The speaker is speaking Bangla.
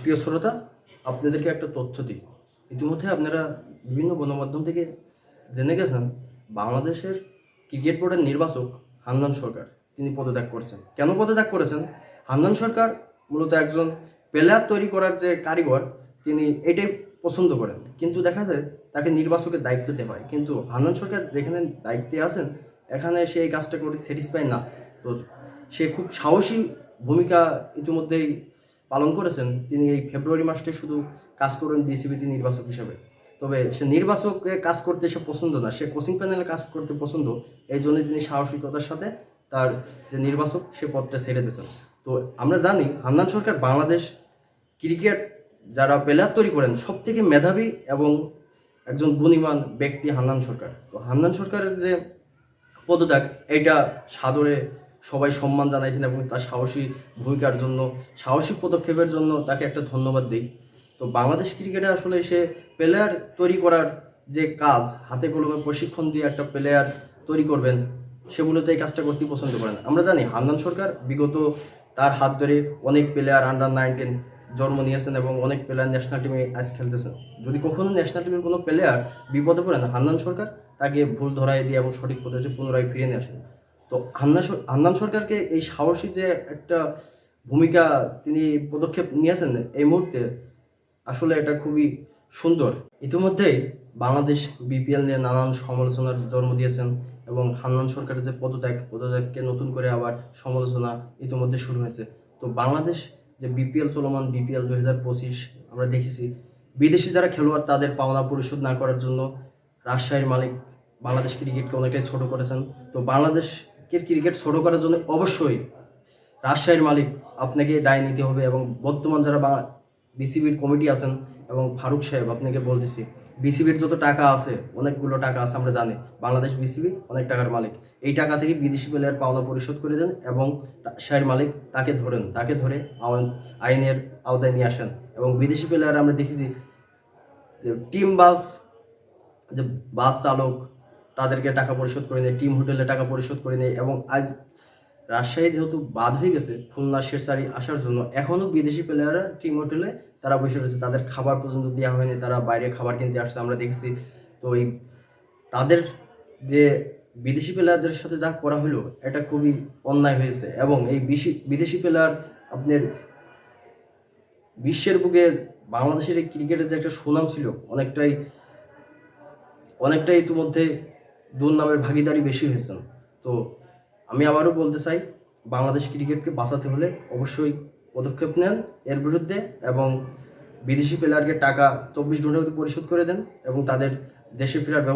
প্রিয় শ্রোতা, আপনাদেরকে একটা তথ্য দিই। ইতিমধ্যে আপনারা বিভিন্ন গণমাধ্যম থেকে জেনে গেছেন, বাংলাদেশের ক্রিকেট বোর্ডের নির্বাচক হান্নান সরকার, তিনি পদত্যাগ করেছেন। কেন পদত্যাগ করেছেন? হান্নান সরকার মূলত একজন প্লেয়ার তৈরি করার যে কারিগর, তিনি এটাই পছন্দ করেন। কিন্তু দেখা যায়, তাকে নির্বাচকের দায়িত্ব দেওয়া হয়। কিন্তু হান্নান সরকার যেখানে দায়িত্বে আছেন, এখানে সে এই কাজটা করে স্যাটিসফাই না। তো সে খুব সাহসী ভূমিকা ইতিমধ্যেই পালন করেছেন, তিনি এই ফেব্রুয়ারি মাসে শুধু কাজ করেন বিসিবিতে নির্বাচক হিসেবে। তবে সে নির্বাচকে কাজ করতে সে পছন্দ না, সে কোচিং প্যানেলে কাজ করতে পছন্দ, এই জন্য তিনি সাহসিকতার সাথে তার যে নির্বাচক, সে পদটা ছেড়ে দিয়েছেন। তো আমরা জানি, হান্নান সরকার বাংলাদেশ ক্রিকেট যারা প্লেয়ার তৈরি করেন সব থেকে মেধাবী এবং একজন গুণীমান ব্যক্তি হান্নান সরকার। তো হান্নান সরকারের যে পদত্যাগ, এটা সাদরে সবাই সম্মান জানাইছেন এবং তার সাহসী ভূমিকার জন্য, সাহসী পদক্ষেপের জন্য তাকে একটা ধন্যবাদ দিই। তো বাংলাদেশ ক্রিকেটে আসলে সে প্লেয়ার তৈরি করার যে কাজ, হাতে কলমে প্রশিক্ষণ দিয়ে একটা প্লেয়ার তৈরি করবেন, সেগুলোতে এই কাজটা করতে পছন্দ করেন। আমরা জানি হান্নান সরকার বিগত তার হাত ধরে অনেক প্লেয়ার আন্ডার নাইনটিন জন্ম নিয়েছেন এবং অনেক প্লেয়ার ন্যাশনাল টিমে আজ খেলতেছেন। যদি কখনো ন্যাশনাল টিমের কোনো প্লেয়ার বিপদে পড়েন, হান্নান সরকার তাকে ভুল ধরাই দিয়ে এবং সঠিক পদ্ধতি পুনরায় ফিরিয়ে নিয়ে আসেন। তো হান্নান সর- হান্নান সরকারকে এই সাহসী যে একটা ভূমিকা তিনি পদক্ষেপ নিয়েছেন এই মুহূর্তে, আসলে এটা খুবই সুন্দর। ইতিমধ্যেই বাংলাদেশ বিপিএল নিয়ে নানান সমালোচনার জন্ম দিয়েছেন এবং হান্নান সরকারের যে পদত্যাগ, পদত্যাগকে নতুন করে আবার সমালোচনা ইতিমধ্যে শুরু হয়েছে। তো বাংলাদেশ যে বিপিএল চলমান বিপিএল দু হাজার পঁচিশ, আমরা দেখেছি, বিদেশি যারা খেলোয়াড় তাদের পাওনা পরিশোধ না করার জন্য রাজশাহীর মালিক বাংলাদেশ ক্রিকেটকে অনেকটাই ছোট করেছেন। তো বাংলাদেশকে ক্রিকেট ছোট করার জন্য? অবশ্যই। রাজশাহীর মালিক, আপনাকে দায় নিতে হবে এবং বর্তমান যারা বাংলা বিসিবির কমিটি আছেন এবং ফারুক সাহেব, আপনাকে বলতেছি, বিসিবির যত টাকা আছে, অনেকগুলো টাকা আছে আমরা জানি। বাংলাদেশ বিসিবি অনেক টাকার মালিক। এই টাকা থেকে বিদেশি প্লেয়ার পাওনা পরিশোধ করে দেন এবং রাজশাহীর মালিক তাকে ধরেন, তাকে ধরে আইন- আইনের আওতায় নিয়ে আসেন। এবং বিদেশি প্লেয়ার আমরা দেখেছি টিম বাস, যে বাস চালক তাদেরকে টাকা পরিশোধ করে নেয়, টিম হোটেলে টাকা পরিশোধ করে নেয় এবং আজ রাজশাহী যেহেতু বাদ হয়ে গেছে খুলনা শেরসারি আসার জন্য এখনও বিদেশি প্লেয়াররা টিম হোটেলে তারা বসে রয়েছে। তাদের খাবার পর্যন্ত দেওয়া হয়নি, তারা বাইরে খাবার কিনতে আসছে, আমরা দেখেছি। তো এই তাদের যে বিদেশি প্লেয়ারদের সাথে যা করা হলো, এটা খুবই অন্যায় হয়েছে এবং এই বিশি- বিদেশি প্লেয়ার আপনার বিশ্বের বুকে বাংলাদেশের এই ক্রিকেটের যে একটা সুনাম ছিল, অনেকটাই অনেকটাই ইতিমধ্যে দুর্নামের ভাগিদারি বেশি হয়েছেন তো আমি আবারও বলতে চাই, বাংলাদেশ ক্রিকেটকে বাঁচাতে হলে অবশ্যই পদক্ষেপ নেন এর বিরুদ্ধে এবং বিদেশি প্লেয়ারকে টাকা চব্বিশ ঘণ্টার মধ্যে পরিশোধ করে দেন এবং তাদের দেশে ফেরার ব্যবস্থা